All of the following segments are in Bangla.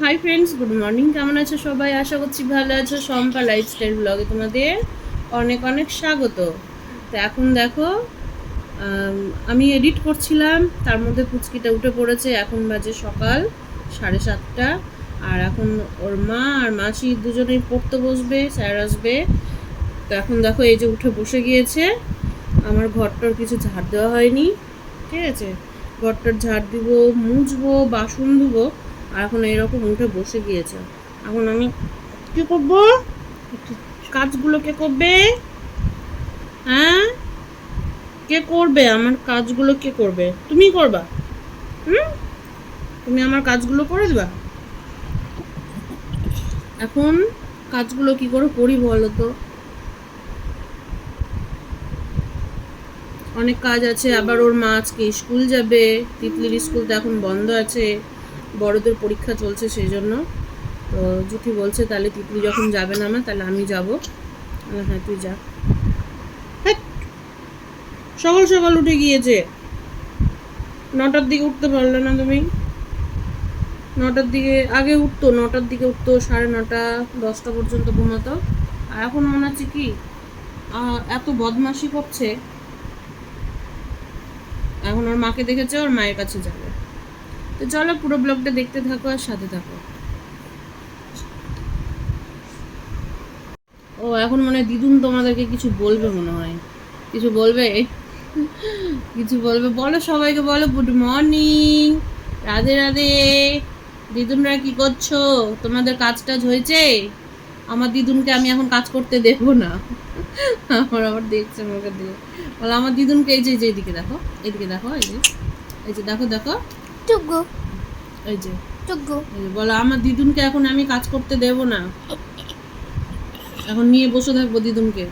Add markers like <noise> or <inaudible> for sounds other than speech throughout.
হাই ফ্রেন্ডস গুড মর্নিং কেমন আছো সবাই? আশা করছি ভালো আছো। সম্পা লাইফস্টাইল ব্লগে তোমাদের অনেক অনেক স্বাগত। তো এখন দেখো, আমি এডিট করছিলাম, তার মধ্যে পুচকিটা উঠে পড়েছে। এখন বাজে সকাল সাড়ে সাতটা। আর এখন ওর মা আর মাসি দুজনেই পড়তে বসবে, স্যার আসবে। তো এখন দেখো, এই যে উঠে বসে গিয়েছে। আমার ঘরটার কিছু ঝাড় দেওয়া হয়নি, ঠিক আছে? ঘরটার ঝাড় দিব, মুছবো, বাসন ধুবো। আর এখন এরকম উঠে বসে গিয়েছে। এখন আমি কি করব? কাজগুলো কে করবে। হ্যাঁ? কে করবে? আমার কাজগুলো কে করবে? তুমি করবা। হুম? তুমি আমার কাজগুলো করে দিবা। এখন কাজগুলো কি করে করি বলো তো? অনেক কাজ আছে। আবার ওর মা আজকে স্কুল যাবে। তিতলির স্কুল তো এখন বন্ধ আছে। বড়দের পরীক্ষা চলছে সেই জন্য তো জুথি বলছে তাহলে তিতলি যখন যাবে না আমার তাহলে আমি যাব। হ্যাঁ তুই যা। সকাল সকাল উঠে গিয়েছে। নটার দিকে উঠতে পারলে না তুমি। নটার দিকে, আগে উঠতো, নটার দিকে উঠতো, সাড়ে নটা, দশটা পর্যন্ত ঘুমাতো। আর এখন মনে হচ্ছে কি এত বদমাশি করছে। এখন ওর মাকে দেখেছে, ওর মায়ের কাছে যাবে। তো চলো পুরো ব্লগটা দেখতে থাকো আর সাথে থাকো। ও, এখন মানে দিদুন তোমাদেরকে কিছু বলবে মনে হয়। কিছু বলবে? কিছু বলবে? বলো সবাইকে, বলো গুড মর্নিং রাধে রাধে। দিদুনরা কি করছ? তোমাদের কাজ টাজ হয়েছে? আমার দিদুনকে আমি এখন কাজ করতে দেবো না। আমার আবার দেখছে, আমাকে দিয়ে বলো, আমার দিদুনকে এই যে যে, এইদিকে দেখো এদিকে দেখো, এই যে এই যে, দেখো দেখো। টুকু। এই যে। টুকু। বলো আমার দিদুনকে এখন আমি কাজ করতে দেব না। এখন নিয়ে বসে থাকব দিদুনকে।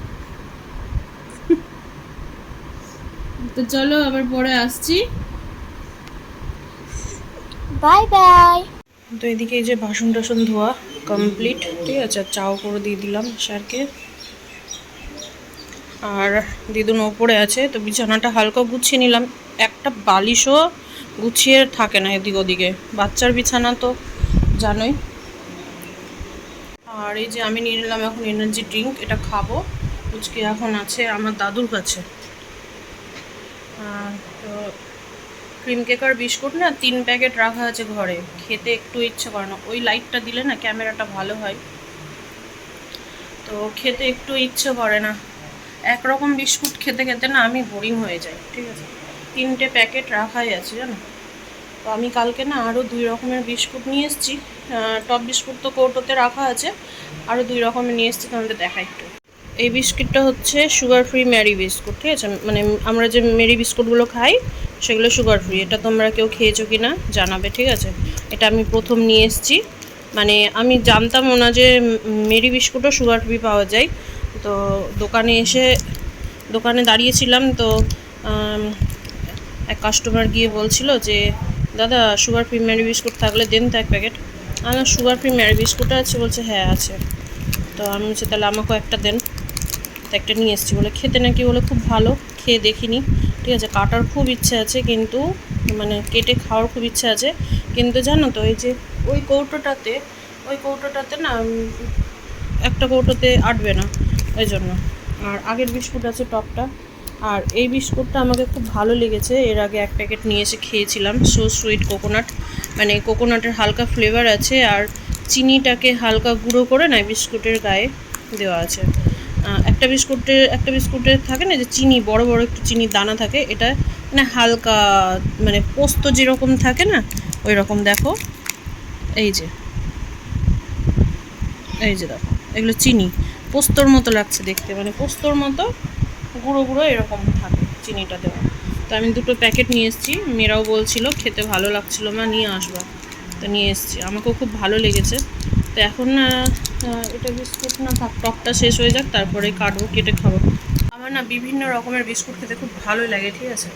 তো চলো আবার পরে আসছি। Bye bye. তো এদিকে এই যে বাসন টাসন ধোয়া কমপ্লিট ঠিক আছে? চাও করে দিয়ে দিলাম স্যারকে। আর দিদুন ওপরে আছে তো বিছানাটা হালকা গুছিয়ে নিলাম। একটা বালিশও গুছিয়ে থাকে না এদিক ওদিকে। বাচ্চার বিছানা তো জানোই। আর এই যে আমি নিয়ে নিলাম এখন এনার্জি ড্রিঙ্ক এটা খাব। পুচকি এখন আছে আমার দাদুর কাছে। তো ক্রিম কেক আর বিস্কুট না তিন প্যাকেট রাখা আছে ঘরে। খেতে একটু ইচ্ছে করে না। ওই লাইটটা দিলে না ক্যামেরাটা ভালো হয়। তো খেতে একটু ইচ্ছে করে না। একরকম বিস্কুট খেতে খেতে না আমি বোরিং হয়ে যাই, ঠিক আছে? তিনটে প্যাকেট রাখাই আছে, জানো? তো আমি কালকে না আরও দুই রকমের বিস্কুট নিয়ে এসেছি। টপ বিস্কুট তো কৌটোতে রাখা আছে, আরও দুই রকমের নিয়ে এসেছি, তোমাদের দেখা একটু। এই বিস্কিটটা হচ্ছে সুগার ফ্রি ম্যারি বিস্কুট ঠিক আছে? মানে আমরা যে মেরি বিস্কুটগুলো খাই, সেগুলো সুগার ফ্রি এটা তোমরা কেউ খেয়েছো কি না জানাবে, ঠিক আছে? এটা আমি প্রথম নিয়ে এসেছি। মানে আমি জানতামও না যে মেরি বিস্কুটও সুগার ফ্রি পাওয়া যায়। তো দোকানে এসে, দোকানে দাঁড়িয়েছিলাম, তো এক কাস্টমার গিয়ে বলছিল যে, দাদা সুগার ফ্রি ম্যারি বিস্কুট থাকলে দেন তো এক প্যাকেট আমার সুগার ফ্রি ম্যারি বিস্কুট আছে? বলছে হ্যাঁ আছে। তো আমি বলছি, তাহলে আমাকেও একটা দেন। তো একটা নিয়ে এসেছি বলে, খেতে নাকি বলে খুব ভালো, খেয়ে দেখিনি। ঠিক আছে, কাটার খুব ইচ্ছে আছে কিন্তু মানে কেটে খাওয়ার খুব ইচ্ছে আছে। কিন্তু জানো তো, এই যে ওই কৌটোটাতে ওই কৌটোটাতে না একটা কৌটোতে আটবে না, ওই জন্য। আর আগের বিস্কুট আছে টপটা। আর এই বিস্কুটটা আমাকে খুব ভালো লেগেছে। এর আগে এক প্যাকেট নিয়ে এসে খেয়েছিলাম। সো সুইট কোকোনাট মানে কোকোনাটের হালকা ফ্লেভার আছে আর চিনিটাকে হালকা গুঁড়ো করে না বিস্কুটের গায়ে দেওয়া আছে। একটা বিস্কুটের একটা বিস্কুটের থাকে না যে চিনি, বড় বড় একটু চিনির দানা থাকে, এটা মানে হালকা মানে পোস্ত যেরকম থাকে না ওই রকম দেখো। এই যে। এই যে দেখো। এগুলো চিনি। পোস্তর মতো লাগছে দেখতে। মানে পোস্তর মতো গুঁড়ো গুঁড়ো এরকম থাকে চিনিটা দেওয়া। তো আমি দুটো প্যাকেট নিয়ে এসেছি। মেয়েরাও বলছিল, খেতে ভালো লাগছিল মা নিয়ে আসবা। তো নিয়ে এসেছি। আমাকেও খুব ভালো লেগেছে। তো এখন না এটা বিস্কুট না টকটা শেষ হয়ে যাক, তারপরে কাটবো, কেটে খাব। আমার না বিভিন্ন রকমের বিস্কুট খেতে খুব ভালো লাগে, ঠিক আছে?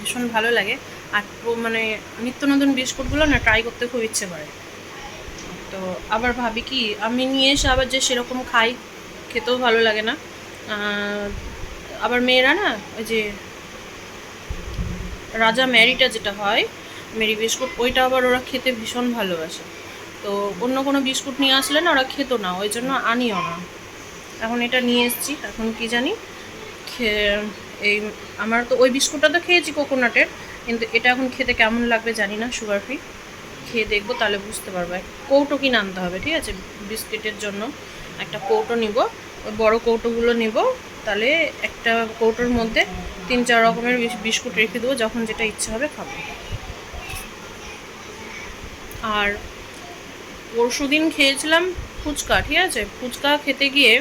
ভীষণ ভালো লাগে। আর মানে নিত্য নতুন বিস্কুটগুলো না ট্রাই করতে খুব ইচ্ছে করে। তো আবার ভাবি কি, আমি নিয়ে এসে আবার যে সেরকম খাই, খেতেও ভালো লাগে না। আবার মেয়েরা না, ওই যে রাজা ম্যারিটা যেটা হয়, মেরি বিস্কুট, ওইটা আবার ওরা খেতে ভীষণ ভালোবাসে। তো অন্য কোনো বিস্কুট নিয়ে আসলে না ওরা খেতো না, ওই জন্য আনিও না। এখন এটা নিয়ে এসেছি, এখন কি জানি? এই আমার তো ওই বিস্কুটটা তো খেয়েছি কোকোনাটের, কিন্তু এটা এখন খেতে কেমন লাগবে জানি না, সুগার ফ্রি। খেয়ে দেখব, তাহলে বুঝতে পারবে। কৌটো কিনে আনতে হবে, ঠিক আছে? বিস্কিটের জন্য একটা কৌটো নিব, ওই বড়ো কৌটোগুলো নিব তাহলে একটা কৌটোর মধ্যে তিন, চার রকমের বিস্কুট রেখে দেবো, যখন যেটা ইচ্ছে হবে খাব। আর পরশু দিন খেয়েছিলাম ফুচকা, ঠিক আছে? ফুচকা খেতে গিয়ে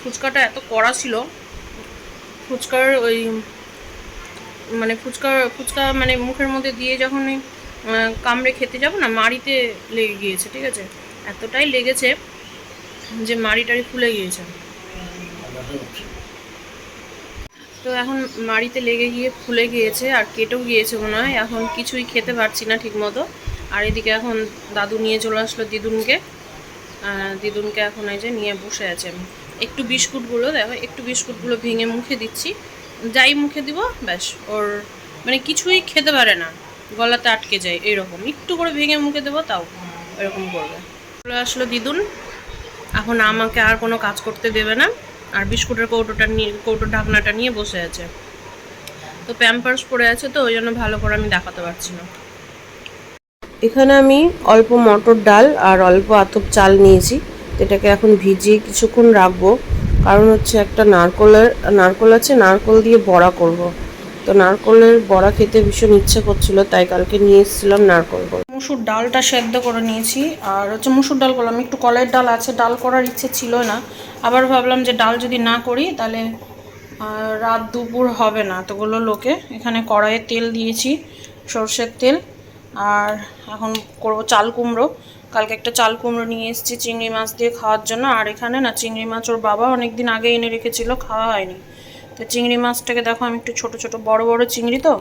ফুচকাটা এত কড়া ছিল, ফুচকার ওই মানে ফুচকা ফুচকা মানে মুখের মধ্যে দিয়ে যখন কামড়ে খেতে যাব না, মাড়িতে লেগে গিয়েছে, ঠিক আছে? এতটাই লেগেছে যে মাড়ি টাড়ি ফুলে গিয়েছে। তো এখন মাড়িতে লেগে গিয়ে ফুলে গিয়েছে আর কেটেও গিয়েছে মনে হয়। এখন কিছুই খেতে পারছি না ঠিক মতো আর এদিকে এখন দাদু নিয়ে চলে আসলো দিদুনকে। দিদুনকে এখন এই যে নিয়ে বসে আছে আমি। একটু বিস্কুটগুলো দেখো, একটু বিস্কুটগুলো ভেঙে মুখে দিচ্ছি। যাই মুখে দিব, ব্যাস। ওর মানে কিছুই খেতে পারে না। গলাতে আটকে যায় এইরকম একটু করে ভেঙে মুখে দেবো, তাও এরকম করবে। চলে আসলো দিদুন। এখন আমাকে আর কোনো কাজ করতে দেবে না। আর বিস্কুটের কৌটোটা নিয়ে কৌটোর ঢাকনাটা নিয়ে বসে আছে। তো প্যাম্পার্স পরে আছে তো, ওই জন্য ভালো করে আমি দেখাতে পারছি না। এখানে আমি অল্প মটর ডাল আর অল্প আতপ চাল নিয়েছি এটাকে এখন ভিজিয়ে কিছুক্ষণ রাখব। কারণ হচ্ছে একটা নারকলের, নারকল আছে, নারকল দিয়ে বড়া করব। তো নারকলের বড়া খেতে ভীষণ ইচ্ছে করছিল, তাই কালকে নিয়ে এসেছিলাম নারকল মুসুর ডালটা সেদ্ধ করে নিয়েছি, আর হচ্ছে মুসুর ডাল করলাম একটু কলের ডাল আছে, ডাল করার ইচ্ছে ছিল না। আবার ভাবলাম যে ডাল যদি না করি, তাহলে রাত দুপুর হবে না। তোগুলো লোকে, এখানে কড়াইয়ে তেল দিয়েছি, সর্ষের তেল। আর এখন করব চাল কুমড়ো। কালকে একটা চাল কুমড়ো নিয়ে এসেছি চিংড়ি মাছ দিয়ে খাওয়ার জন্য। আর এখানে না, চিংড়ি মাছ ওর বাবা অনেক দিন আগে এনে রেখেছিল, খাওয়া হয়নি। তো চিংড়ি মাছটাকে দেখো, আমি একটু ছোট ছোট, বড় বড় চিংড়ি তো,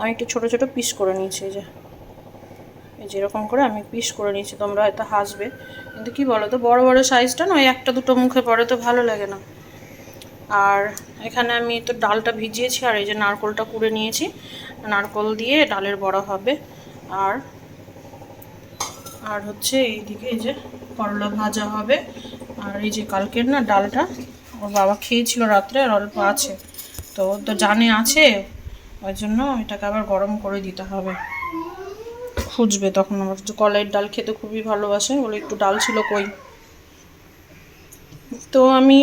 আমি একটু ছোট ছোট পিস করে নিয়েছি যে। যেরকম করে আমি পিস করে নিয়েছি, তোমরা হয়তো হাসবে। কিন্তু কি বলো তো বড় বড় সাইজটা না, ওই একটা দুটো মুখে পড়ে তো ভালো লাগে না। আর এখানে আমি তো ডালটা ভিজিয়েছি, আর এই যে নারকোলটা কুড়ে নিয়েছি। নারকোল দিয়ে ডালের বড়া হবে। আর আর হচ্ছে এইদিকে এই যে করলা ভাজা হবে। আর এই যে কালকের না ডালটা, ওর বাবা খেয়েছিল রাত্রে, আর অল্প আছে। তো তো জানে আছে, ওই জন্য এটাকে আবার গরম করে দিতে হবে। খুঁজবে, তখন আমার কলাইয়ের ডাল খেতে খুবই ভালোবাসে, বলে একটু ডাল ছিল কই। তো আমি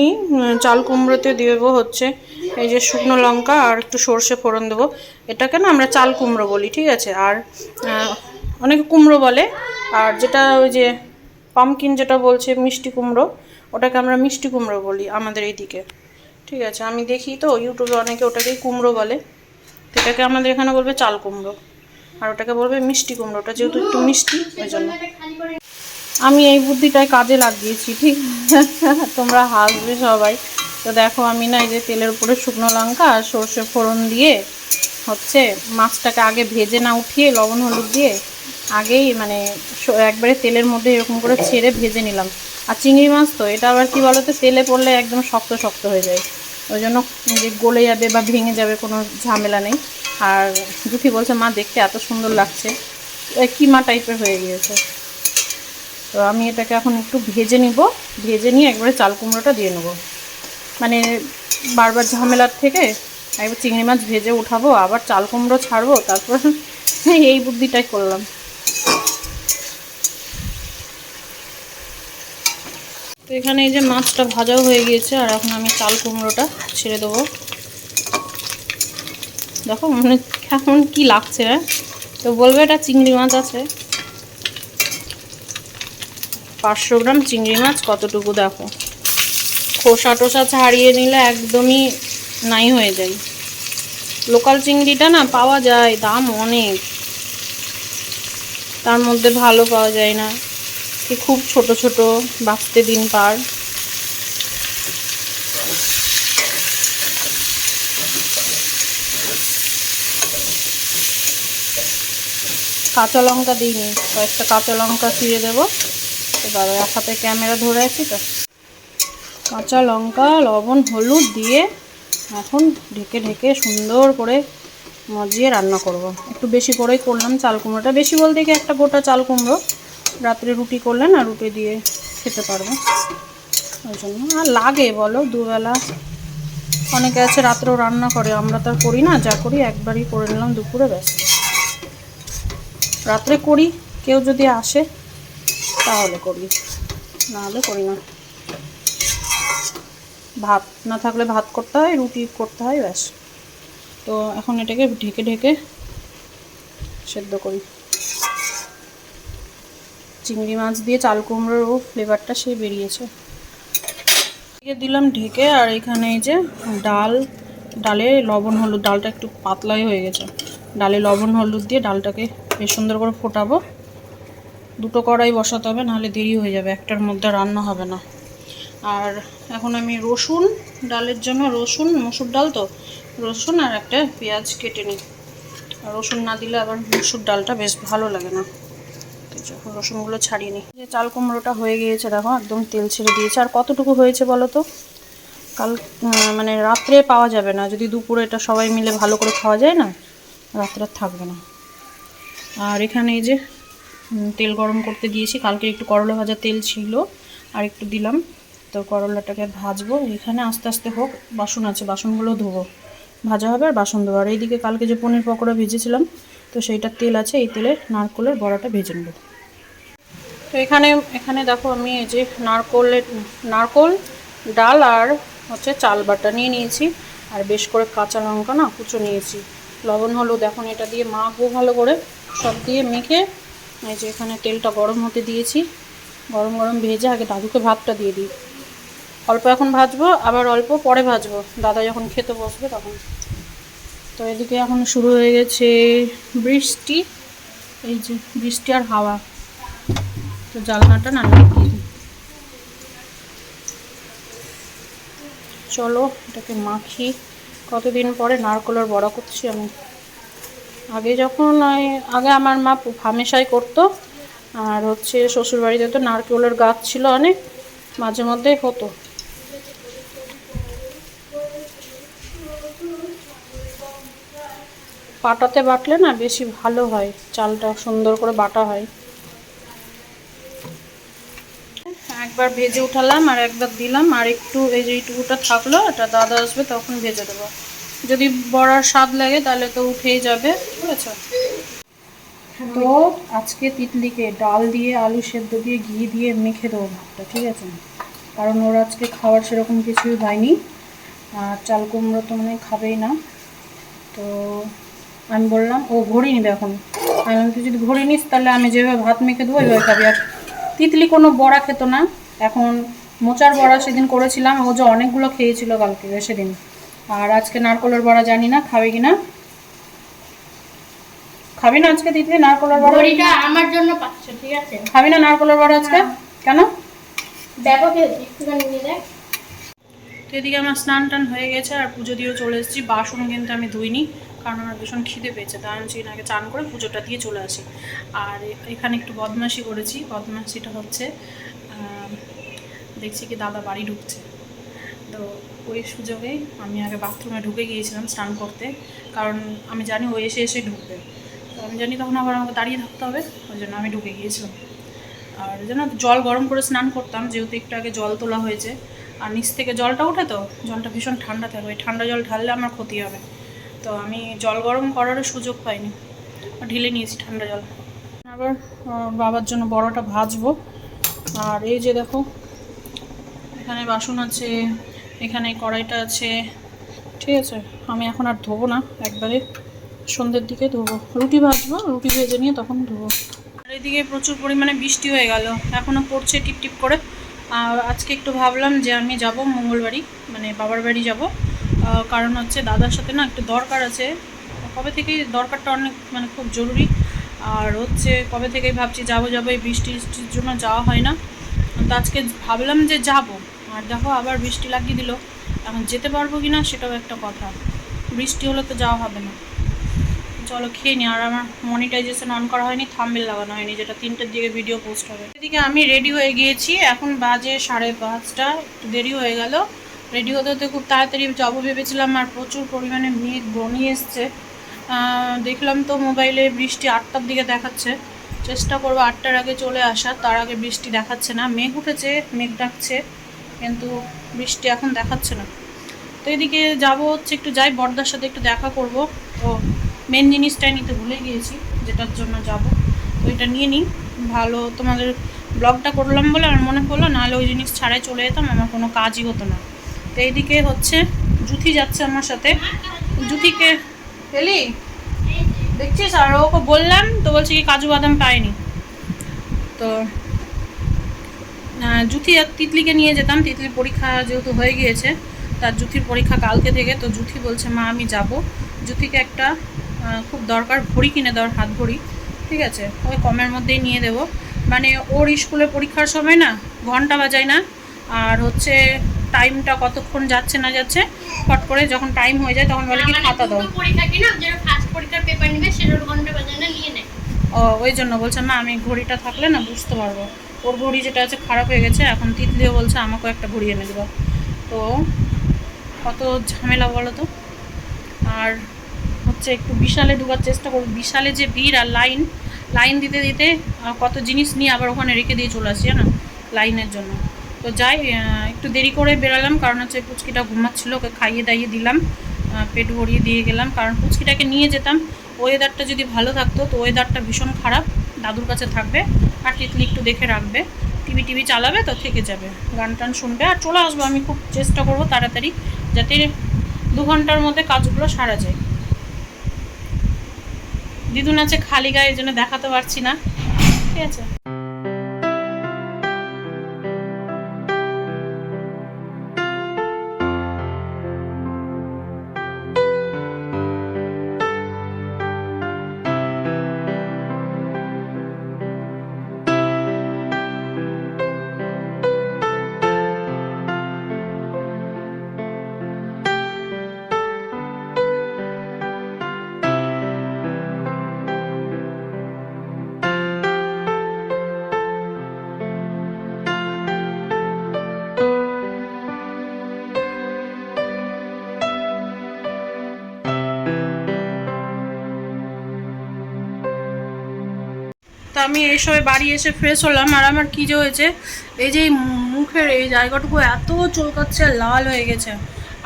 চাল কুমড়োতে দেবো হচ্ছে, এই যে শুকনো লঙ্কা আর একটু সর্ষে ফোড়ন দেবো। এটাকে না আমরা চাল কুমড়ো বলি, ঠিক আছে? আর অনেকে কুমড়ো বলে, আর যেটা ওই যে পামকিন যেটা বলছে, মিষ্টি কুমড়ো, ওটাকে আমরা মিষ্টি কুমড়ো বলি আমাদের এইদিকে, ঠিক আছে? আমি দেখি তো, ইউটিউবে অনেকে ওটাকেই কুমড়ো বলে। এটাকে আমাদের এখানে বলবে চাল কুমড়ো। আর ওটাকে বলবে মিষ্টি কুমড়ো। ওটা যেহেতু একটু মিষ্টি, ওই জন্য। আমি এই বুদ্ধিটাই কাজে লাগিয়েছি, ঠিক? <laughs> তোমরা হাসবে সবাই। তো দেখো, আমি না এই যে তেলের উপরে শুকনো লঙ্কা আর সর্ষে ফোড়ন দিয়ে হচ্ছে মাছটাকে আগে ভেজে না উঠিয়ে লবণ হলুদ দিয়ে আগেই মানে একবারে তেলের মধ্যে এরকম করে ছেড়ে ভেজে নিলাম। আর চিংড়ি মাছ তো, এটা আবার কি বলো তো তেলে পড়লে একদম শক্ত শক্ত হয়ে যায়। ওই জন্য যে গলে যাবে বা ভেঙে যাবে কোনো ঝামেলা নেই। আর জুথি বলছে, মা, দেখতে এত সুন্দর লাগছে। কিমা টাইপের হয়ে গিয়েছে। তো আমি এটাকে এখন একটু ভেজে নিব। ভেজে নিয়ে একবারে চাল কুমড়োটা দিয়ে নেব। মানে বারবার ঝামেলার থেকে একবার চিংড়ি মাছ ভেজে উঠাবো, আবার চাল কুমড়ো ছাড়বো, তারপর এই বুদ্ধিটাই করলাম। তো এখানে এই যে মাছটা ভাজাও হয়ে গিয়েছে, আর এখন আমি চাল কুমড়োটা ছেড়ে দেবো। দেখো মানে এখন কি লাগছে হ্যাঁ? তো বলবে এটা চিংড়ি মাছ আছে। পাঁচশো গ্রাম চিংড়ি মাছ কতটুকু দেখো? খোসা টোসা ছাড়িয়ে নিলে একদমই নাই হয়ে যায়। লোকাল চিংড়িটা না পাওয়া যায়, দাম অনেক। তার মধ্যে ভালো পাওয়া যায় না। কি খুব ছোট ছোট বাঁচতে দিন পার। কাঁচা লঙ্কা দিইনি, কয়েকটা কাঁচা লঙ্কা চিড়ে দেবো। এবার এক হাতে ক্যামেরা ধরে আছি তো। কাঁচা লঙ্কা, লবণ, হলুদ দিয়ে এখন ঢেকে ঢেকে সুন্দর করে মজিয়ে রান্না করব। একটু বেশি করেই করলাম চাল কুমড়োটা। বেশি বলতে কি একটা গোটা চাল কুমড়ো। রাত্রে রুটি করলে না রুটি দিয়ে খেতে পারব। ওই জন্য। আর লাগে বলো, দুবেলা। অনেকে আছে রাত্রেও রান্না করে, আমরা তো আর করি না, যা করি একবারই করে নিলাম দুপুরে, ব্যাস। রাত্রে করি, কেউ যদি আসে, তাহলে করি। না হলে করি না। ভাত না থাকলে ভাত করতে হয়, রুটি করতে হয়, ব্যাস। তো এখন এটাকে ঢেকে ঢেকে সেদ্ধ করি। চিংড়ি মাছ দিয়ে চাল কুমড়োর ফ্লেভারটা সে বেরিয়েছে। দিলাম ঢেকে আর এখানে এই যে ডাল, ডালে লবণ, হলুদ, ডালটা একটু পাতলাই হয়ে গেছে। ডালে লবণ, হলুদ দিয়ে ডালটাকে বেশ সুন্দর করে ফোটাবো। দুটো কড়াই বসাতে হবে, নাহলে দেরি হয়ে যাবে, একটার মধ্যে রান্না হবে না। আর এখন আমি রসুন ডালের জন্য, রসুন, মসুর ডাল তো? রসুন আর একটা পেঁয়াজ কেটে নিই। রসুন না দিলে আবার মসুর ডালটা বেশ ভালো লাগে না। রসুনগুলো ছাড়িয়ে নিই। যে চাল কুমড়োটা হয়ে গিয়েছে, দেখো, একদম তেল ছেড়ে দিয়েছে। আর কতটুকু হয়েছে বলো তো? কাল মানে রাত্রে পাওয়া যাবে না। যদি দুপুরে এটা সবাই মিলে ভালো করে খাওয়া যায় না, রাত্রে থাকবে না। আর এখানে এই যে তেল গরম করতে দিয়েছি। কালকে একটু করলা ভাজা তেল ছিল, আর একটু দিলাম। তো করলাটাকে ভাজবো। এখানে আস্তে আস্তে হোক, বাসন আছে, বাসনগুলো ধোবো। ভাজা হবে আর বাসন ধোবো। আর এইদিকে কালকে যে পনির পকোড়া ভেজেছিলাম, তো সেইটার তেল আছে, এই তেলে নারকোলের বড়াটা ভেজে নেব। তো এখানে এখানে দেখো আমি এই যে নারকোলের নারকোল, ডাল আর হচ্ছে চাল বাটা নিয়ে নিয়েছি। আর বেশ করে কাঁচা লঙ্কা না কুচো নিয়েছি। লবণ, হলুদ এখন এটা দিয়ে মাখবো ভালো করে। সব দিয়ে মেখে এই যে এখানে তেলটা গরম হতে দিয়েছি। গরম গরম ভেজে আগে দাদুকে ভাতটা দিয়ে দিই। অল্প এখন ভাজবো, আবার অল্প পরে ভাজবো। দাদা যখন খেতে বসবে তখন। তো এদিকে এখন শুরু হয়ে গেছে বৃষ্টি। এই যে বৃষ্টি আর হাওয়া। তো জালনাটা না দিয়ে দিই চলো, এটাকে মাখি। কতদিন পরে নারকলের বড়া করছি আমি। আগে যখন ওই, আগে আমার মা হামেশাই করতো, আর হচ্ছে শ্বশুরবাড়িতে তো নারকেলের গাছ ছিল অনেক, মাঝে মধ্যেই হতো। পাটাতে বাটলে না বেশি ভালো হয়, চালটা সুন্দর করে বাটা হয়। একবার ভেজে উঠালাম আর একবার দিলাম। আর একটু এই যে এইটুকুটা থাকল, এটা দাদা আসবে তখন ভেজে দেবো। যদি বড়ার স্বাদ লাগে তাহলে তো উঠেই যাবে ঠিক আছে তো আজকে তিতলিকে ডাল দিয়ে, আলু সেদ্ধ দিয়ে, ঘি দিয়ে মেখে দেবো ভাতটা, ঠিক আছে? কারণ ওর আজকে খাওয়ার সেরকম কিছুই হয়নি। আর চাল কুমড়ো তো মানে খাবেই না। তো আমি বললাম, ও ঘড়ি নিবে এখন। আমি তুই যদি ঘড়ি নিস তাহলে আমি যেভাবে ভাত মেখে দেবো, ওইভাবে খাবি। আর তিতলি কোনো বড়া খেত না। এখন মোচার বড়া সেদিন করেছিলাম ও যে অনেকগুলো খেয়েছিল কালকে সেদিন। আর আজকে নারকলের বড়া জানি না খাবে কি না খাবি না আজকে তিতলি নারকলের বড়া? বড়িটা আমার জন্য পাচ্ছ ঠিক আছে? খাবি না নারকলের বড়া আজকে? কেন? দেখো কে একটুখানি নিয়ে দেখ এদিকে আমার স্নান টান হয়ে গেছে আর পুজো দিয়েও চলে এসেছি। বাসন কিন্তু আমি ধুইনি কারণ আমার ভীষণ খিদে পেয়েছে। তাই আমি চিন আগে চান করে পুজোটা দিয়ে চলে আসি। আর এখানে একটু বদমাশি করেছি। বদমাশিটা হচ্ছে দেখছি কি দাদা বাড়ি ঢুকছে। তো ওই সুযোগেই আমি আগে বাথরুমে ঢুকে গিয়েছিলাম স্নান করতে, কারণ আমি জানি ও এসে এসে ঢুকবে। তো আমি জানি তখন আবার আমাকে দাঁড়িয়ে থাকতে হবে, ওই জন্য আমি ঢুকে গিয়েছিলাম। আর যেন জল গরম করে স্নান করতাম, যেহেতু একটু আগে জল তোলা হয়েছে। আর নিচ থেকে জলটা ওঠে তো, জলটা ভীষণ ঠান্ডা থাকে, ওই ঠান্ডা জল ঢাললে আমার ক্ষতি হবে। তো আমি জল গরম করারও সুযোগ পাইনি ঢেলে নিয়েছি ঠান্ডা জল। আবার বাবার জন্য বড়টা ভাজবো। আর এই যে দেখো এখানে বাসন আছে, এখানে কড়াইটা আছে। ঠিক আছে, আমি এখন আর ধোবো না, একবারে সন্ধ্যের দিকে ধোবো। রুটি ভাজবো, রুটি ভেজে নিয়ে তখন ধোবো। আর এদিকে প্রচুর পরিমাণে বৃষ্টি হয়ে গেল এখনও পড়ছে টিপ টিপ করে। আর আজকে একটু ভাবলাম যে আমি যাব মঙ্গলবাড়ি মানে বাবার বাড়ি যাব। কারণ হচ্ছে দাদার সাথে না একটু দরকার আছে। কবে থেকেই দরকারটা অনেক মানে খুব জরুরি। আর হচ্ছে কবে থেকেই ভাবছি যাব যাব, এই বৃষ্টি বৃষ্টির জন্য যাওয়া হয় না। তো আজকে ভাবলাম যে যাব। আর দেখো আবার বৃষ্টি লাগিয়ে দিল। এখন যেতে পারব কি না সেটাও একটা কথা। বৃষ্টি হলে তো যাওয়া হবে না। চলো খেয়ে নি, আর আমার মনিটাইজেশন অন করা হয়নি থাম্বেল লাগানো হয়নি, যেটা তিনটের দিকে ভিডিও পোস্ট হবে। এদিকে আমি রেডি হয়ে গিয়েছি, এখন বাজে সাড়ে পাঁচটা, একটু দেরি হয়ে গেল। রেডি হতে হতে খুব তাড়াতাড়ি যাব ভেবেছিলাম, আর প্রচুর পরিমাণে মেঘ বনি এসছে। দেখলাম তো মোবাইলে বৃষ্টি আটটার দিকে দেখাচ্ছে। চেষ্টা করব আটটার আগে চলে আসার তার আগে বৃষ্টি দেখাচ্ছে না। মেঘ উঠেছে, মেঘ ডাকছে। কিন্তু বৃষ্টি এখন দেখাচ্ছে না। তো এদিকে যাব হচ্ছে একটু যাই, বর্দার সাথে একটু দেখা করব। তো মেন জিনিসটাই নিতে ভুলে গিয়েছি, যেটার জন্য যাব। তো এটা নিয়ে নিই। ভালো তোমাদের ব্লগটা করলাম বলে আমার মনে পড়ল, নাহলে ওই জিনিস ছাড়াই চলে যেতাম, আমার কোনো কাজই হতো না। তো এইদিকে হচ্ছে জুথি যাচ্ছে আমার সাথে। জুথিকে এলি দেখছিস? আর ওকে বললাম, তো বলছে কি কাজু বাদাম পাইনি। তো জুথি আর তিতলিকে নিয়ে যেতাম। তিতলির পরীক্ষা যেহেতু হয়ে গিয়েছে, তার জুথির পরীক্ষা কালকে থেকে। তো জুথি বলছে, মা, আমি যাব। জুথিকে একটা খুব দরকার ঘড়ি কিনে দেওয়ার হাত ঘড়ি ঠিক আছে? ওই কমের মধ্যেই নিয়ে দেব। মানে ওর স্কুলে পরীক্ষার সময় না, ঘণ্টা বাজায় না। আর হচ্ছে টাইমটা কতক্ষণ যাচ্ছে না যাচ্ছে, ফট করে যখন টাইম হয়ে যায়, তখন বলে কি, খাতা দাও। পরীক্ষা কিনা, যেটা ফার্স্ট পরীক্ষার পেপার নিবে সেটার ঘণ্টা বাজানো নিয়ে নেয় ও ওই জন্য বলছে, মা, আমি ঘড়িটা থাকলে না বুঝতে পারব। ওর ঘড়ি যেটা আছে খারাপ হয়ে গেছে, এখন তিতলিও বলছে, আমাকেও একটা ঘড়ি এনে দেবো। তো কত ঝামেলা বলো তো? আর হচ্ছে একটু বিশালে ঢোকার চেষ্টা করব। বিশালে যে ভিড় আর লাইন লাইন দিতে দিতে কত জিনিস নিয়ে আবার ওখানে রেখে দিয়ে চলে আসি না লাইনের জন্য। তো যাই একটু দেরি করে বেরালাম, কারণ হচ্ছে পুচকিটা ঘুমাচ্ছিল, ওকে খাইয়ে দাইয়ে দিলাম পেট ভরিয়ে দিয়ে গেলাম, কারণ পুচকিটাকে নিয়ে যেতাম। ওয়েদারটা যদি ভালো থাকতো, তো ওয়েদারটা ভীষণ খারাপ। দাদুর কাছে থাকবে, আর তিতলি একটু দেখে রাখবে। টিভি টিভি চালাবে তো থেকে যাবে গান টান শুনবে। আর চলে আসব, আমি খুব চেষ্টা করব তাড়াতাড়ি, যাতে দু ঘণ্টার মধ্যে কাজগুলো সারা যায়। দিদুন আছে খালি গায়ে, এই জন্য দেখাতে পারছি না। ঠিক আছে। আমি এই সময় বাড়ি এসে ফ্রেশ হলাম আর আমার কী যে হয়েছে, এই যে মুখের এই জায়গাটুকু এত চুলকাচ্ছে, লাল হয়ে গেছে।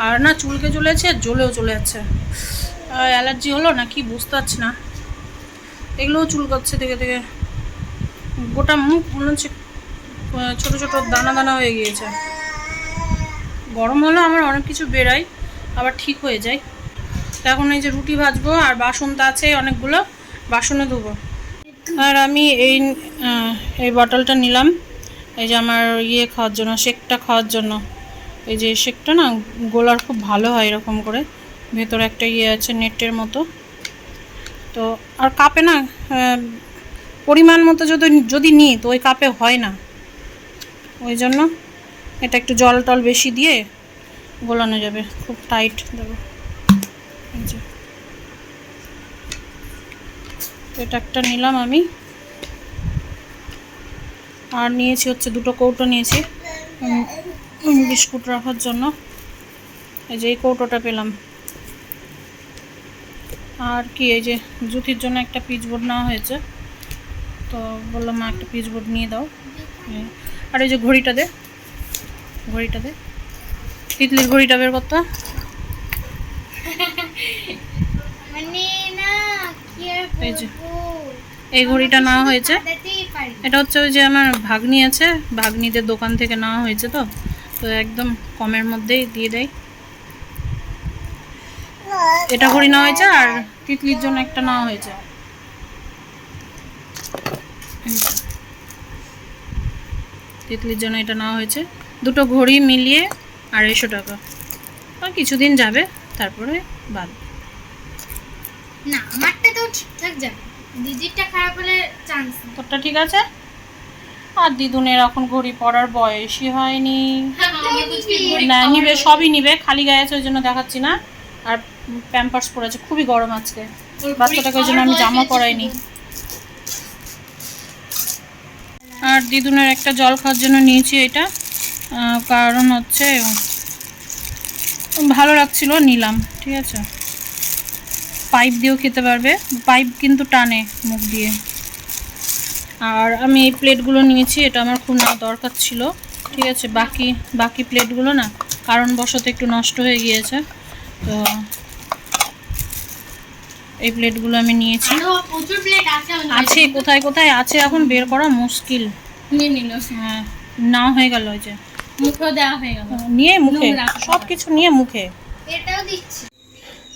আর না, চুলকে চলেছে জ্বলেও চলে যাচ্ছে। অ্যালার্জি হলো না কি বুঝতে পারছি না। এগুলোও চুলকাচ্ছে থেকে থেকে গোটা মুখ মনে হচ্ছে ছোটো ছোট দানা দানা হয়ে গিয়েছে। গরম হলে আমার অনেক কিছু বেরাই আবার ঠিক হয়ে যায়। এখন এই যে রুটি ভাজবো আর বাসন তো আছে অনেকগুলো বাসনে ধোবো। আর আমি এই এই বটলটা নিলাম। এই যে আমার ইয়ে খাওয়ার জন্য, শেকটা খাওয়ার জন্য। এই যে শেকটা না, গোলার খুব ভালো হয় এরকম করে। ভেতরে একটা ইয়ে আছে, নেটের মতো। তো, আর কাপে না পরিমাণ মতো যদি যদি নিই, তো ওই কাপে হয় না। ওই জন্য এটা একটু জল টল বেশি দিয়ে গোলানো যাবে। খুব টাইট দেবো এই যে তো এটা একটা নিলাম আমি। আর নিয়েছি হচ্ছে দুটো কৌটো নিয়েছি বিস্কুট রাখার জন্য। এই যে এই কৌটোটা পেলাম। আর কি, এই যে জুতির জন্য একটা পিচবোর্ড নেওয়া হয়েছে। তো বললাম, মা, একটা পিচবোর্ড নিয়ে দাও। আর এই যে ঘড়িটা দে ঘড়িটা দে। তিতলির ঘড়িটা বের করতে মানে না কি আর এই যে। বলব এই ঘড়িটা নেওয়া হয়েছে। এটা হচ্ছে ওই যে আমার ভাগ্নি আছে ভাগ্নিদের দোকান থেকে নেওয়া হয়েছে তো তো একদম কমের মধ্যেই দিয়ে দেয়। এটা ঘড়ি নেওয়া হয়েছে আর তিতলির জন্য একটা নেওয়া হয়েছে। তিতলির জন্য এটা নেওয়া হয়েছে। দুটো ঘড়ি মিলিয়ে আড়াইশো টাকা। কিছুদিন যাবে তারপরে বাদ। না আমারটা তো ঠিকঠাক যাবে। দিদিরটা খারাপ হলে চান্স তোরটা ঠিক আছে? আর দিদুনের এখন ঘড়ি পরার বয়সই হয়নি। না নিবে সবই নিবে খালি গায়ে আছে ওই জন্য দেখাচ্ছি না। আর প্যাম্পার্স পরেছে খুবই গরম আজকে। বাচ্চাটাকে ওই জন্য আমি জামা পরাইনি। আর দিদুনের একটা জল খাওয়ার জন্য নিয়েছি এটা। কারণ হচ্ছে ভালো লাগছিল নিলাম ঠিক আছে? পাইপ দিয়েও খেতে পারবে। পাইপ কিন্তু টানে মুখ দিয়ে। আর আমি এই প্লেটগুলো নিয়েছি এটা আমার খুব নেওয়া দরকার ছিল। ঠিক আছে বাকি বাকি প্লেটগুলো না কারণবশত একটু নষ্ট হয়ে গিয়েছে। তো এই প্লেটগুলো আমি নিয়েছি। আছে কোথায় কোথায়? আছে এখন বের করা মুশকিল। নিয়ে নিল হ্যাঁ না হয়ে গেল ওই যে। মুখেও দেওয়া হয়ে গেল। নিয়ে মুখে। সব কিছু নিয়ে মুখে। এটাও দিচ্ছি।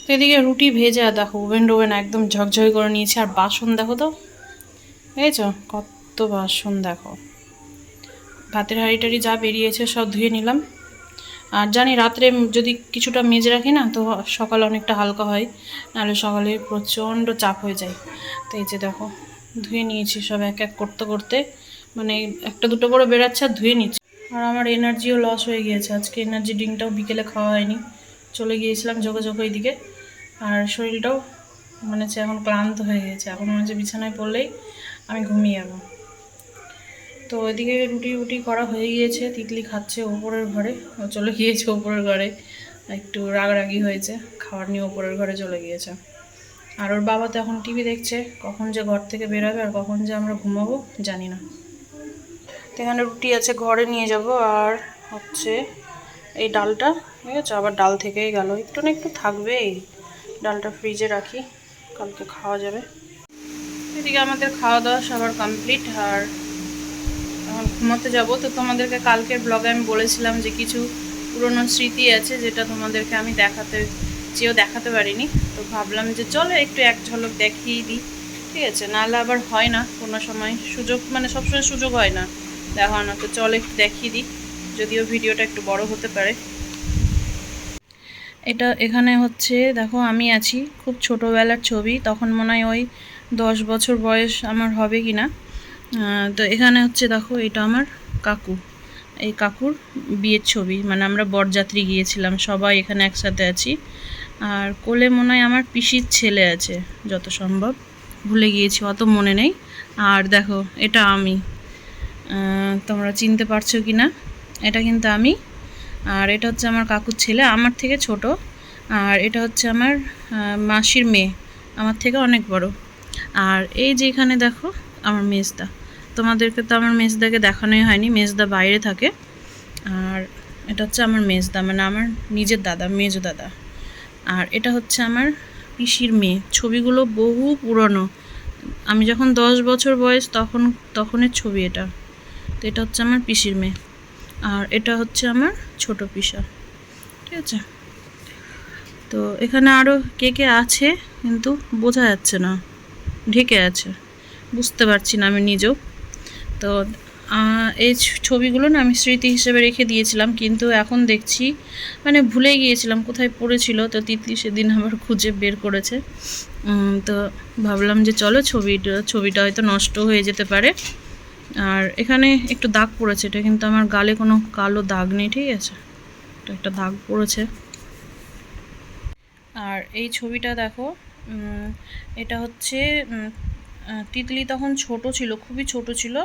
তো এদিকে রুটি ভেজা, দেখো, ওভেন টোভেন একদম ঝকঝকে করে নিয়েছি, আর বাসন দেখো তো। বুঝেছ কত বাসন দেখো। ভাতের হাঁড়ি টাড়ি যা বেরিয়েছে, সব ধুয়ে নিলাম। আর জানি রাত্রে যদি কিছুটা মেজ রাখি না, তো সকালে অনেকটা হালকা হয়, নাহলে সকালে প্রচণ্ড চাপ হয়ে যায়। তো এই যে দেখো, ধুয়ে নিয়েছি সব এক এক করতে করতে। মানে একটা দুটো করে বেরাচ্ছে আর ধুয়ে নিচ্ছি। আর আমার এনার্জিও লস হয়ে গিয়েছে। আজকে এনার্জি ড্রিঙ্কটাও বিকেলে খাওয়া হয়নি। চলে গিয়েছিলাম যোগাযোগ দিকে আর শরীরটাও মনে হচ্ছে এখন ক্লান্ত হয়ে গেছে। এখন মনে হচ্ছে বিছানায় পড়লেই আমি ঘুমিয়ে যাব। তো ওইদিকে রুটি রুটি করা হয়ে গিয়েছে, তিতলি খাচ্ছে ওপরের ঘরে। ও চলে গিয়েছে ওপরের ঘরে। একটু রাগারাগি হয়েছে খাওয়ার নিয়ে ওপরের ঘরে চলে গিয়েছে। আর ওর বাবা তো এখন টিভি দেখছে, কখন যে ঘর থেকে বেরোবে আর কখন যে আমরা ঘুমাবো জানি না। তো এখানে রুটি আছে, ঘরে নিয়ে যাব। আর হচ্ছে এই ডালটা, ঠিক আছে? আবার ডাল থেকেই গেল। একটু না একটু থাকবেই। ডালটা ফ্রিজে রাখি, কালকে খাওয়া যাবে। এদিকে আমাদের খাওয়া দাওয়া সবার কমপ্লিট আর ঘুমাতে যাব। তো তোমাদেরকে কালকের ব্লগে আমি বলেছিলাম যে কিছু পুরনো স্মৃতি আছে যেটা তোমাদেরকে আমি দেখাতে চেয়েও দেখাতে পারিনি। তো ভাবলাম যে চলো একটু এক ঝলক দেখিয়ে দিই। ঠিক আছে, নাহলে আবার হয় না কোনো সময়। সুযোগ মানে সবসময় সুযোগ হয় না দেখানো তো চলো একটু দেখিয়ে দিই, যদিও ভিডিওটা একটু বড় হতে পারে। এটা এখানে হচ্ছে, দেখো আমি আছি খুব ছোটোবেলার ছবি, তখন মনে হয় ওই দশ বছর বয়স আমার হবে কি না তো এখানে হচ্ছে দেখো, এটা আমার কাকু। এই কাকুর বিয়ের ছবি মানে আমরা বরযাত্রী গিয়েছিলাম, সবাই এখানে একসাথে আছি। আর কোলে মনে হয় আমার পিসির ছেলে আছে, যত সম্ভব। ভুলে গিয়েছি, অত মনে নেই। আর দেখো, এটা আমি। তোমরা চিনতে পারছ কি না এটা কিন্তু আমি আর এটা হচ্ছে আমার কাকুর ছেলে, আমার থেকে ছোট। আর এটা হচ্ছে আমার মাসির মেয়ে, আমার থেকে অনেক বড়। আর এই যে এখানে দেখো, আমার মেজদা। তোমাদেরকে তো আমার মেজদাকে দেখানোই হয়নি, মেজদা বাইরে থাকে। আর এটা হচ্ছে আমার মেজদা মানে আমার নিজের দাদা, মেজ দাদা। আর এটা হচ্ছে আমার পিসির মেয়ে। ছবিগুলো বহু পুরনো। আমি যখন দশ বছর বয়স, তখন, তখনের ছবি এটা। তো এটা হচ্ছে আমার পিসির মেয়ে। আর এটা হচ্ছে আমার ছোট পিসা। ঠিক আছে? তো এখানে আরও কে কে আছে কিন্তু বোঝা যাচ্ছে না। ঢেকে আছে। বুঝতে পারছি না আমি নিজেও। তো এই ছবিগুলো না আমি স্মৃতি হিসেবে রেখে দিয়েছিলাম কিন্তু এখন দেখছি মানে ভুলে গিয়েছিলাম কোথায় পড়েছিল। তো তিতলি সেদিন আবার খুঁজে বের করেছে। তো ভাবলাম যে চলো ছবিটা ছবিটা হয়তো নষ্ট হয়ে যেতে পারে। আর এখানে একটু দাগ পড়েছে, এটা কিন্তু আমার গালে কোনো কালো দাগ নেই, ঠিক আছে? এটা একটা দাগ পড়েছে। আর এই ছবিটা দেখো এটা হচ্ছে তিতলি তখন ছোট ছিল, খুবই ছোট ছিল।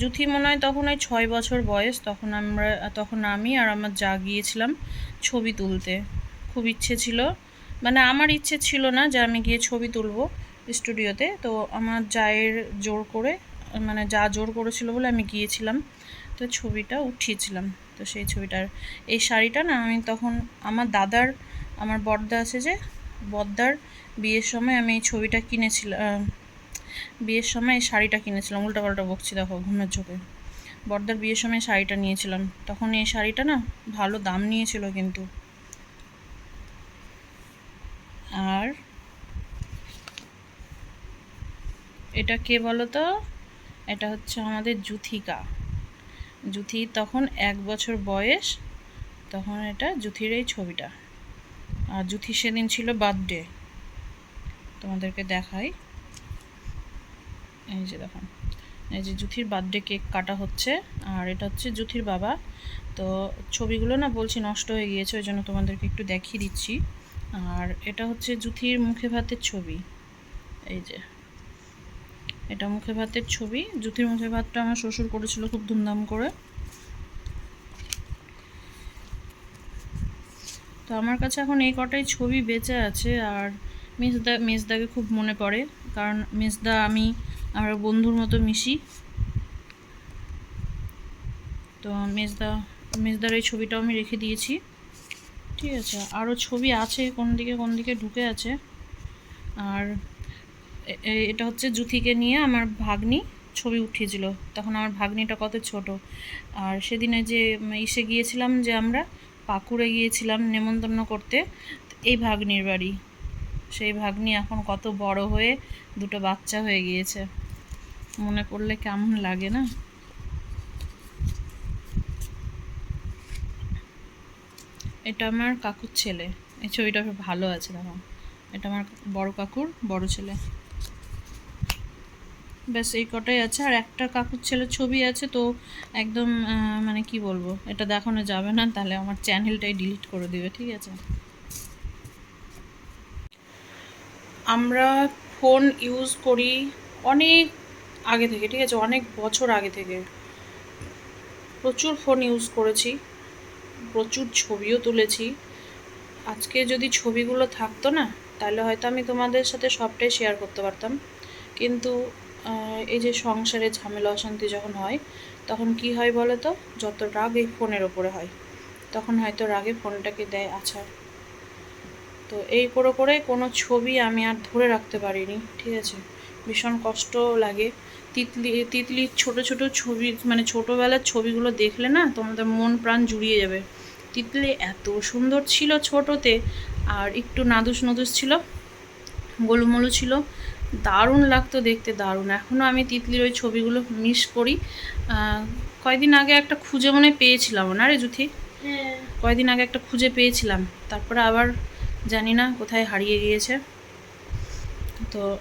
জুথি মনে হয় তখন ওই ছয় বছর বয়স, তখন আমরা, তখন আমি আর আমার যা গিয়েছিলাম ছবি তুলতে। খুব ইচ্ছে ছিল মানে আমার ইচ্ছে ছিল না যে আমি গিয়ে ছবি তুলবো স্টুডিওতে, তো আমার জায়ের জোর করে মানে যা জোর করেছিল বলে আমি গিয়েছিলাম। তো ছবিটা উঠিয়েছিলাম। তো সেই ছবিটার, এই শাড়িটা না আমি তখন আমার দাদার, আমার বড়দা আছে যে বদ্দার বিয়ের সময় আমি এই ছবিটা কিনেছিলাম বিয়ের সময় এই শাড়িটা কিনেছিলাম। উল্টা পাল্টা বকছি, দেখো, ঘুমের চোখে বর্দার বিয়ের সময় শাড়িটা নিয়েছিলাম। তখন এই শাড়িটা না ভালো দাম নিয়েছিল কিন্তু। আর এটা কে বলো তো এটা হচ্ছে আমাদের জুথিকা। জুথি তখন এক বছর বয়স, তখন এটা জুথির এই ছবিটা। আর জুথি সেদিন ছিল বার্থডে। তোমাদেরকে দেখাই। এই যে দেখুন, এই যে জুথির বার্থডে কেক কাটা হচ্ছে, আর এটা হচ্ছে জুথির বাবা। তো ছবিগুলো না বলছি নষ্ট হয়ে গিয়েছে, ওই জন্য তোমাদেরকে একটু দেখিয়ে দিচ্ছি। আর এটা হচ্ছে জুথির মুখে ভাতের ছবি। এই যে। এটা মুখে ভাতের ছবি। জুথির মুখে ভাতটা আমার শ্বশুর করেছিল খুব ধুমধাম করে। তো আমার কাছে এখন এই কটাই ছবি বেঁচে আছে আর মেজদা, মেজদাকে খুব মনে পড়ে। কারণ মেজদা, আমি, আমরা বন্ধুর মতো মিশি। তো মেজদা, মেজদার এই ছবিটাও আমি রেখে দিয়েছি। ঠিক আছে আরও ছবি আছে কোন দিকে কোন দিকে ঢুকে আছে। আর এটা হচ্ছে জুথিকে নিয়ে আমার ভাগ্নি ছবি উঠিয়েছিল। তখন আমার ভাগ্নিটা কত ছোট। আর সেদিনে যে ইসে গিয়েছিলাম যে আমরা, পাকুড়ে গিয়েছিলাম নেমন্তন্ন করতে এই ভাগ্নির বাড়ি। সেই ভাগ্নি এখন কত বড় হয়ে দুটো বাচ্চা হয়ে গিয়েছে। মনে করলে কেমন লাগে না? এটা আমার কাকুর ছেলে। এই ছবিটা ভালো আছে দেখো এটা আমার বড় কাকুর, বড় ছেলে। ব্যাস, এই কটাই আছে। আর একটা কাকুর ছেলের ছবি আছে, তো একদম মানে কি বলব, এটা দেখানো যাবে না, তাহলে আমার চ্যানেলটাই ডিলিট করে দিবে, ঠিক আছে? আমরা ফোন ইউজ করি অনেক আগে থেকে, ঠিক আছে? অনেক বছর আগে থেকে। প্রচুর ফোন ইউজ করেছি, প্রচুর ছবিও তুলেছি। আজকে যদি ছবিগুলো থাকতো না, তাহলে হয়তো আমি তোমাদের সাথে সবটাই শেয়ার করতে পারতাম। কিন্তু এই যে সংসারে ঝামেলা, অশান্তি যখন হয়, তখন কি হয় বলো তো যত রাগ এই ফোনের ওপরে হয়, তখন হয়তো রাগে ফোনটাকে দেয় আচ্ছা। তো এই করে করে কোনো ছবি আমি আর ধরে রাখতে পারিনি, ঠিক আছে? ভীষণ কষ্ট লাগে। তিতলি তিতলির ছোট ছোট ছবি মানে ছোটোবেলার ছবিগুলো দেখলে না তোমাদের মন প্রাণ জুড়িয়ে যাবে। তিতলি এত সুন্দর ছিল ছোটোতে, আর একটু নাদুস নদুস ছিল গোলুমলু ছিল দারুণ লাগতো দেখতে দারুণ। এখনও আমি তিতলির ওই ছবিগুলো মিস করি। আহ, কয়দিন আগে একটা খুঁজে মনে পেয়েছিলাম না রে জুথি? হ্যাঁ। কয়দিন আগে একটা খুঁজে পেয়েছিলাম। তারপরে আবার জানি না কোথায় হারিয়ে গিয়েছে। তো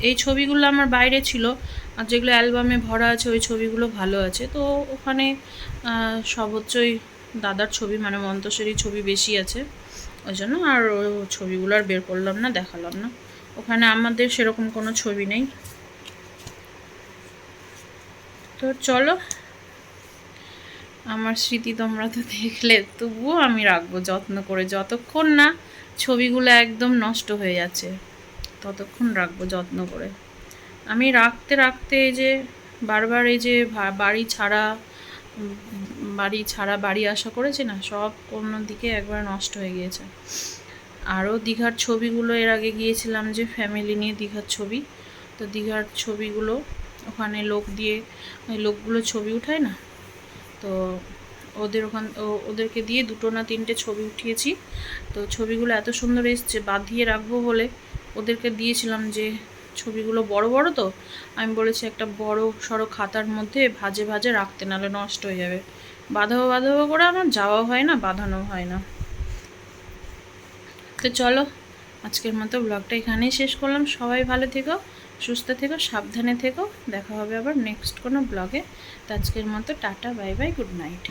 এই ছবিগুলো আমার বাইরে ছিল। আর যেগুলো অ্যালবামে ভরা আছে ওই ছবিগুলো ভালো আছে। তো ওখানে হচ্ছে দাদার ছবি মানে মন্তসেরই ছবি বেশি আছে। ওই জন্য আর ওই ছবিগুলো আর বের করলাম না দেখালাম না। ওখানে আমাদের সেরকম কোনো ছবি নেই। তো চলো, আমার স্মৃতি তোমরা তো দেখলে, তবুও আমি রাখব যত্ন করে। যতক্ষণ না ছবিগুলো একদম নষ্ট হয়ে যাচ্ছে, ততক্ষণ রাখব যত্ন করে। আমি রাখতে রাখতে এই যে বারবার এই যে বাড়ি ছাড়া বাড়ি ছাড়া বাড়ি আসা করেছে না, সব কোনো দিকে একবার নষ্ট হয়ে গিয়েছে। আরও দীঘার ছবিগুলো এর আগে গিয়েছিলাম যে ফ্যামিলি নিয়ে দীঘার ছবি। তো দীঘার ছবিগুলো ওখানে লোক দিয়ে, ওই লোকগুলো ছবি উঠায় না? তো ওদের ওখান ওদেরকে দিয়ে দুটো না তিনটে ছবি উঠিয়েছি। তো ছবিগুলো এত সুন্দর এসছে বাঁধিয়ে রাখব বলে ওদেরকে দিয়েছিলাম যে ছবিগুলো বড় বড় তো, আমি বলেছি একটা বড় সড়ো খাতার মধ্যে ভাজে ভাজে রাখতে, নাহলে নষ্ট হয়ে যাবে। বাঁধাবো বাঁধাবো করে আমার যাওয়া হয় না বাঁধানো হয় না। তো চলো, আজকের মতো ব্লগটা এখানেই শেষ করলাম। সবাই ভালো থেকো, সুস্থ থেকো, সাবধানে থেকো। দেখা হবে আবার নেক্সট কোনো ব্লগে তো আজকের মতো tata bye bye good night